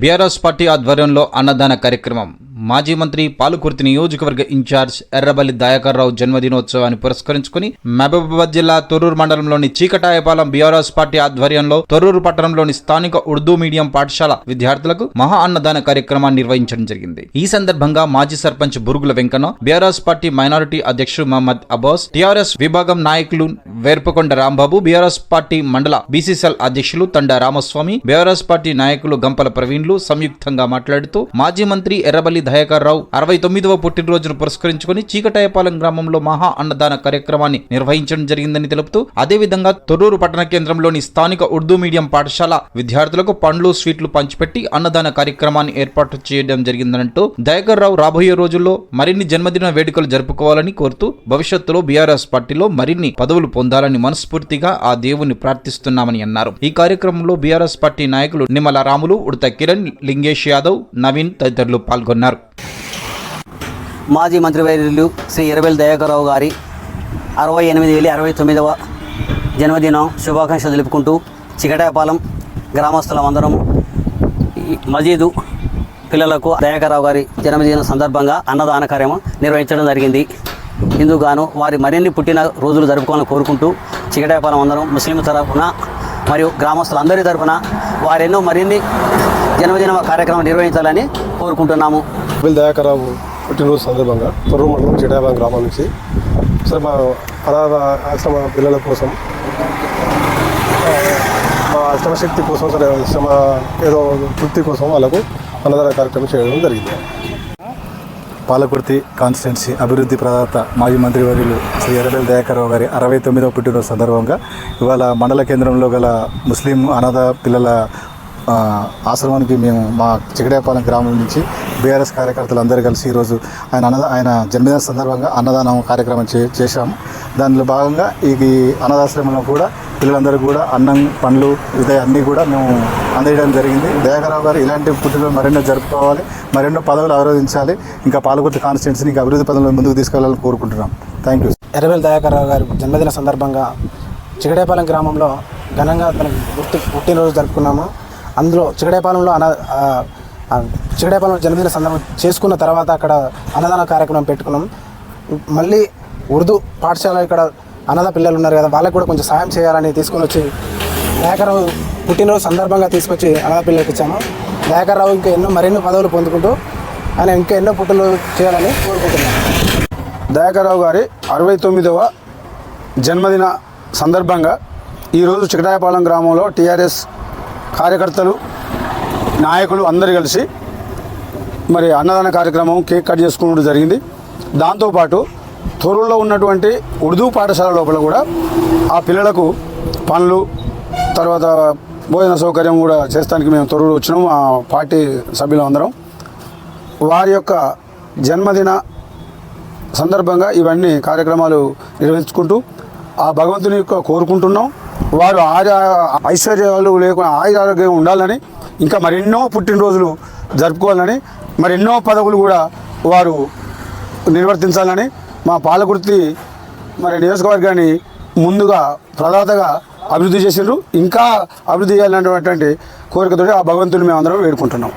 BRS party ఆధ్వర్యంలో అన్నదాన కార్యక్రమం. మాజీ మంత్రి పాలకుర్తి నియోజకవర్గ ఇన్ఛార్జ్ ఎర్రబల్లి దయాకర్రావు జన్మదినోత్సవాన్ని పురస్కరించుకుని మహబూబాబాద్ జిల్లా తొర్రూరు మండలంలోని చీకటాయపాలెం బీఆర్ఎస్ పార్టీ ఆధ్వర్యంలో తొర్రూరు పట్టణంలోని స్థానిక ఉర్దూ మీడియం పాఠశాల విద్యార్థులకు మహా అన్నదాన కార్యక్రమాన్ని నిర్వహించడం జరిగింది. ఈ సందర్భంగా మాజీ sarpanch Burugula Venkanna BRS party minority అధ్యక్షుడు మహమ్మద్ అబ్బాస్ టీఆర్ఎస్ విభాగం నాయకులు వేర్పకొండ రాంబాబు బీఆర్ఎస్ పార్టీ మండల బీసీసీఎల్ అధ్యక్షులు తండా రామస్వామి బీఆర్ఎస్ పార్టీ నాయకులు గంపల ప్రవీణ్లు సంయుక్తంగా మాట్లాడుతూ మాజీ మంత్రి ఎర్రబల్లి దయాకర్ రావు అరవై తొమ్మిదవ పుట్టినరోజును పురస్కరించుకుని చీకటాయపాలెం గ్రామంలో మహా అన్నదాన కార్యక్రమాన్ని నిర్వహించడం జరిగిందని తెలుపుతూ అదేవిధంగా తొర్రూరు పట్టణ కేంద్రంలోని స్థానిక ఉర్దూ మీడియం పాఠశాల విద్యార్థులకు పండ్లు స్వీట్లు పంచిపెట్టి అన్నదాన కార్యక్రమాన్ని ఏర్పాటు చేయడం జరిగిందనంటూ దయాకర్ రావు రాబోయే రోజుల్లో మరిన్ని జన్మదిన వేడుకలు జరుపుకోవాలని కోరుతూ భవిష్యత్తులో బీఆర్ఎస్ పార్టీలో మరిన్ని పదవులు పొందాలని మనస్ఫూర్తిగా ఆ దేవుని ప్రార్థిస్తున్నామని అన్నారు. ఈ కార్యక్రమంలో బీఆర్ఎస్ పార్టీ నాయకులు నిమ్మల రాములు ఉడత కిరణ్ లింగేష్ యాదవ్ నవీన్ తదితరులు పాల్గొన్నారు. మాజీ మంత్రివర్యులు శ్రీ ఎర్రబెల్లి దయాకరావు గారి అరవై ఎనిమిది వేల అరవై తొమ్మిదవ జన్మదినం శుభాకాంక్షలు తెలుపుకుంటూ చికటాయపాలెం గ్రామస్తులం అందరం మజీదు పిల్లలకు దయాకరావు గారి జన్మదినం సందర్భంగా అన్నదాన కార్యక్రమం నిర్వహించడం జరిగింది. ఇందుగాను వారి మరిన్ని పుట్టిన రోజులు జరుపుకోవాలని కోరుకుంటూ చికటాయపాలెం అందరం ముస్లిం తరఫున మరియు గ్రామస్తులందరి తరఫున వారెన్నో మరిన్ని జన్మదిన కార్యక్రమం నిర్వహించాలని కోరుకుంటున్నాము. బిల్ దయాకరావు పుట్టినరోజు సందర్భంగా తొర్రు మండలం చిడాబాం గ్రామం నుంచి సరే మా అనాథ ఆశ్రమ పిల్లల కోసం మా ఆశ్రమశక్తి కోసం సరే శ్రమ ఏదో తృప్తి కోసం వాళ్ళకు అన్నదాన కార్యక్రమం చేయడం జరిగింది. పాలకుర్తి కాన్స్టిట్యున్సీ అభివృద్ధి ప్రదాత మాజీ మంత్రివర్యులు శ్రీ ఎర్రబెల్ దయాకరావు గారి అరవై తొమ్మిదవ పుట్టినరోజు సందర్భంగా ఇవాళ మండల కేంద్రంలో గల ముస్లిం అనాథ పిల్లల ఆశ్రమానికి మేము మా చిగడేపాలెం గ్రామం నుంచి బీఆర్ఎస్ కార్యకర్తలు అందరూ కలిసి ఈరోజు ఆయన అన్నద ఆయన జన్మదిన సందర్భంగా అన్నదానం కార్యక్రమం చే చేశాము. దానిలో భాగంగా ఈ అన్నదాశ్రమంలో కూడా పిల్లలందరూ కూడా అన్నం పండ్లు ఇదే అన్నీ కూడా మేము అందించడం జరిగింది. దయాకరావు గారు ఇలాంటి పుట్టినరోజు మరెన్నో జరుపుకోవాలి మరెన్నో పదవులు ఆరోధించాలి ఇంకా పాలకుర్తి కాన్స్టిట్యున్సీని ఇంకా అభివృద్ధి పదవులను ముందుకు తీసుకెళ్ళాలని కోరుకుంటున్నాం. థ్యాంక్ యూ ఎర్రబెల్లి దయాకరావు గారి జన్మదిన సందర్భంగా చిగడేపాలెం గ్రామంలో ఘనంగా తనకి గుర్తు పుట్టినరోజు జరుపుకున్నాము. అందులో చిగడేపాలెంలో అన చిగడేపాలెం జన్మదిన సందర్భం చేసుకున్న తర్వాత అక్కడ అన్నదాన కార్యక్రమం పెట్టుకున్నాం. మళ్ళీ ఉర్దూ పాఠశాల ఇక్కడ అనాథ పిల్లలు ఉన్నారు కదా వాళ్ళకి కూడా కొంచెం సాయం చేయాలని తీసుకొని వచ్చి దయాకర్రావు పుట్టినరోజు సందర్భంగా తీసుకొచ్చి అనాథ పిల్లలకి ఇచ్చాము దయాకర్రావు ఇంకా ఎన్నో మరెన్నో పదవులు పొందుకుంటూ ఆయన ఇంకా ఎన్నో పుట్టినరోజు చేయాలని కోరుకుంటున్నాను. దయాకర్రావు గారి అరవై తొమ్మిదవ జన్మదిన సందర్భంగా ఈరోజు చికటాయపాలెం గ్రామంలో టీఆర్ఎస్ కార్యకర్తలు నాయకులు అందరు కలిసి మరి అన్నదాన కార్యక్రమం కేక్ కట్ చేసుకోవడం జరిగింది. దాంతోపాటు తొరుల్లో ఉన్నటువంటి ఉర్దూ పాఠశాల లోపల కూడా ఆ పిల్లలకు పనులు తర్వాత భోజన సౌకర్యం కూడా చేస్తానికి మేము తొరూరు వచ్చినాము ఆ పార్టీ సభ్యులు అందరం. వారి యొక్క జన్మదిన సందర్భంగా ఇవన్నీ కార్యక్రమాలు నిర్వహించుకుంటూ ఆ భగవంతుని యొక్క కోరుకుంటున్నాం. వారు ఆయా ఐశ్వర్యాలు లేకుండా ఆయుర ఆరోగ్యం ఉండాలని ఇంకా మరెన్నో పుట్టినరోజులు జరుపుకోవాలని మరెన్నో పదవులు కూడా వారు నిర్వర్తించాలని మా పాలకుర్తి మరి నియోజకవర్గాన్ని ముందుగా ప్రదాతగా అభివృద్ధి చేసిండ్రు. ఇంకా అభివృద్ధి చేయాలనేటువంటి కోరికతో ఆ భగవంతుని మేము అందరం వేడుకుంటున్నాం